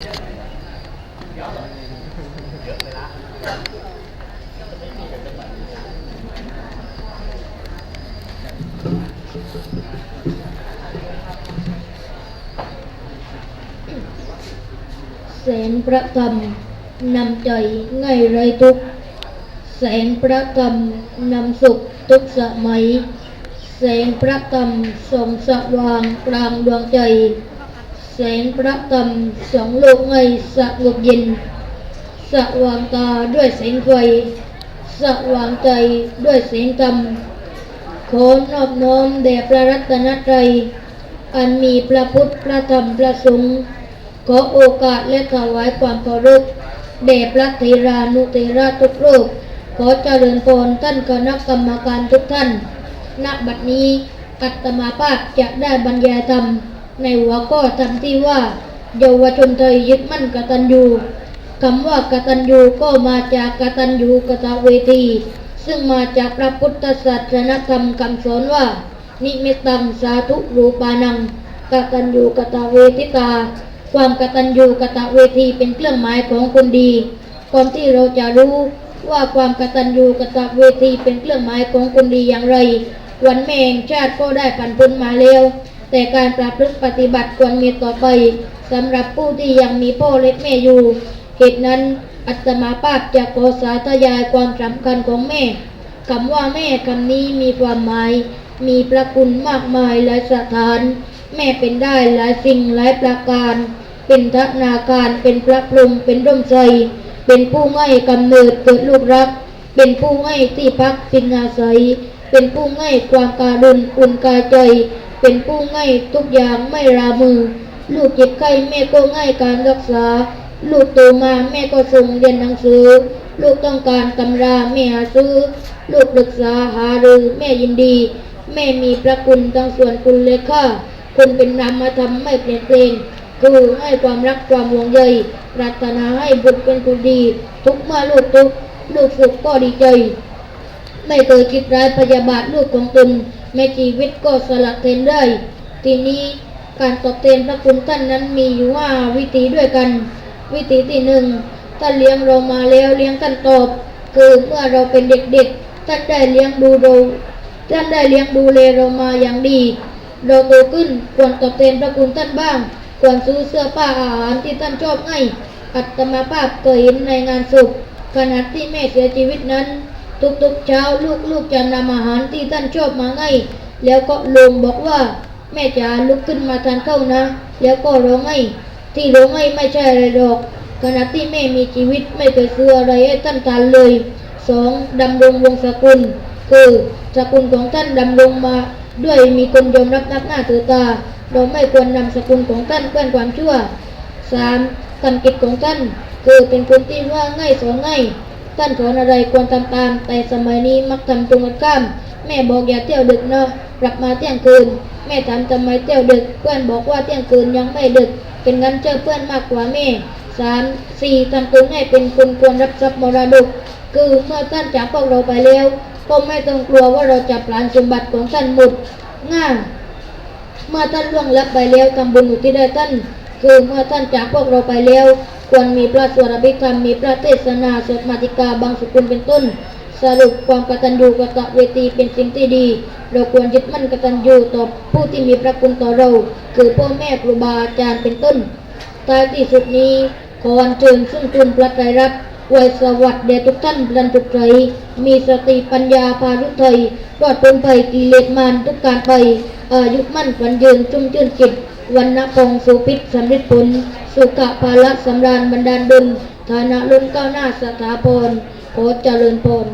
แสนประกรรมนำใจง่ายไรทุก แสงประกรรมนำสุขทุกสมัย แสงประกรรมส่องสว่างกลางดวงใจ แสงประกรรมสองโลกให้สงบเย็น สว่างตาด้วยแสงไฟ สว่างใจด้วยแสงธรรมขอนอบน้อมแด่พระรัตนตรัย อันมีพระพุทธพระธรรมพระสงฆ์ขอโอกาสและถวายความเคารพแด่พระเทรานุเทราทุกรูปขอเจริญพรท่านคณะกรรมการทุกท่าน ณ บัดนี้อัตมาภาพจะได้บรรยายธรรม ในหัวข้อธรรมที่ว่า เยาวชนไทยยึดมั่นกตัญญูคำว่ากตัญญูก็มาจากกตัญญูกตเวที ซึ่งมาจากพระพุทธศาสนธรรมคำสอนว่า นิมิตังสาธุรูปานังกตัญญูกตเวทิตา ความกตัญญูกตเวทีเป็นเครื่องหมายของคนดีก่อนที่เราจะรู้ว่าความกตัญญูกตเวทีเป็นเครื่องหมายของคนดีอย่างไร วันแม่งชาติก็ได้ผ่านพ้นมาแล้ว แต่การประพฤติปฏิบัติควรมีต่อไปสำหรับผู้ที่ยังมีพ่อเล็กแม่อยู่เหตุนั้นอัตมาภาพจะขอสาธยายความสำคัญของแม่คำว่าแม่คำนี้มีความหมาย มีประคุณมากมายหลายสถาน แม่เป็นได้หลายสิ่งหลายประการ เป็นทนาการเป็นพระพรหมเป็นร่มไทรเป็นผู้ให้กำเนิดเกิดลูกรัก เป็นผู้ให้ที่พักพิงอาศัย เป็นผู้ให้ความการุณอุ่นกายใจ เป็นผู้ให้ทุกอย่างไม่รามือ ลูกเจ็บไข้แม่ก็ให้การรักษา ลูกโตมาแม่ก็ส่งเรียนหนังสือ ลูกต้องการตำราแม่หาซื้อ ลูกปรึกษาหารือแม่ยินดี แม่มีพระคุณทั้งส่วนคุณและค่าคุณเป็นนามธรรมไม่เปลี่ยนแปลงคือให้ความรักความห่วงใยปรารถนาให้บุตรเป็นคนดี ทุกเมื่อลูกทุกลูกสุขก็ดีใจ ไม่เคยคิดร้ายพยาบาทลูกของตน แม้ชีวิตก็สละเทนได้ ทีนี้การตอบแทนพระคุณท่านนั้นมีอยู่ว่าวิธีด้วยกัน วิธีที่หนึ่งท่านเลี้ยงเรามาแล้วเลี้ยงท่านตอบ คือเมื่อเราเป็นเด็กๆท่านได้เลี้ยงดูเราท่านได้เลี้ยงดูแลเรามาอย่างดี เราโตขึ้นควรตอบแทนพระคุณท่านบ้าง ควรซื้อเสื้อผ้าอาหารที่ท่านชอบให้อัตมาภาพเคยเห็นในงานศพขณะที่แม่เสียชีวิตนั้น ทุกๆเช้าลูกๆจะนำอาหารที่ท่านชอบมาให้แล้วก็ลงบอกว่า แม่จ๋าลุกขึ้นมาทานข้าวนะ แล้วก็ร้องไห้ที่ร้องไห้ไม่ใช่อะไรหรอกขณะที่แม่มีชีวิตไม่เคยซื้ออะไรให้ท่านทานเลยสองดำรงวงศกุล คือสกุลของท่านดำรงมา ด้วยมีคนยอมรับนับหน้าถือตา เราไม่ควรนำสกุลของท่านเพื่อนความชั่วสามทำกิจของท่าน คือเป็นคนที่ว่าง่ายสอนง่าย ท่านสอนอะไรควรทำตาม แต่สมัยนี้มักทำตรงกันข้าม แม่บอกอย่าเที่ยวดึกเนาะกลับมาเที่ยงคืน แม่ถามทำไมเที่ยวดึก เพื่อนบอกว่าเที่ยงคืนยังไม่ดึก เป็นงั้นเจอเพื่อนมากกว่าแม่สามสี่ทำตนให้เป็นคนควรรับทรัพย์มรดก คือเมื่อท่านจากพวกเราไปแล้วก็ไม่ต้องกลัวว่าเราจะปลานสมบัติของท่านหมดง่ายเมื่อท่านล่วงลับไปแล้วทำบุญอุทิศให้ท่าน คือเมื่อท่านจากพวกเราไปแล้ว ควรมีพระสวดอภิธรรมมีพระเทศนาสวดมาติกาบางสุกุลเป็นต้น สรุปความกตัญญูกตเวทีเป็นสิ่งที่ดี เราควรยึดมั่นกตัญญูต่อผู้ที่มีพระคุณต่อเรา คือพ่อแม่ครูบาอาจารย์เป็นต้นท้ายที่สุดนี้ขออัญเชิญซึ่งคุณพระไตรรัตน์ไวยสวัสดิ์แด่ทุกท่านพลันทุกใจมีสติปัญญาพารุไทยรอดพ้นภัยกิเลสมารทุกการไปอายุมั่นขวัญยืนจุ่มชื่นจิต วันณพงสุพิษสำริดผล สุขภาละสำราญบรรดาลดลฐานะล้นก้าวหน้าสถาพรโพเจริญพร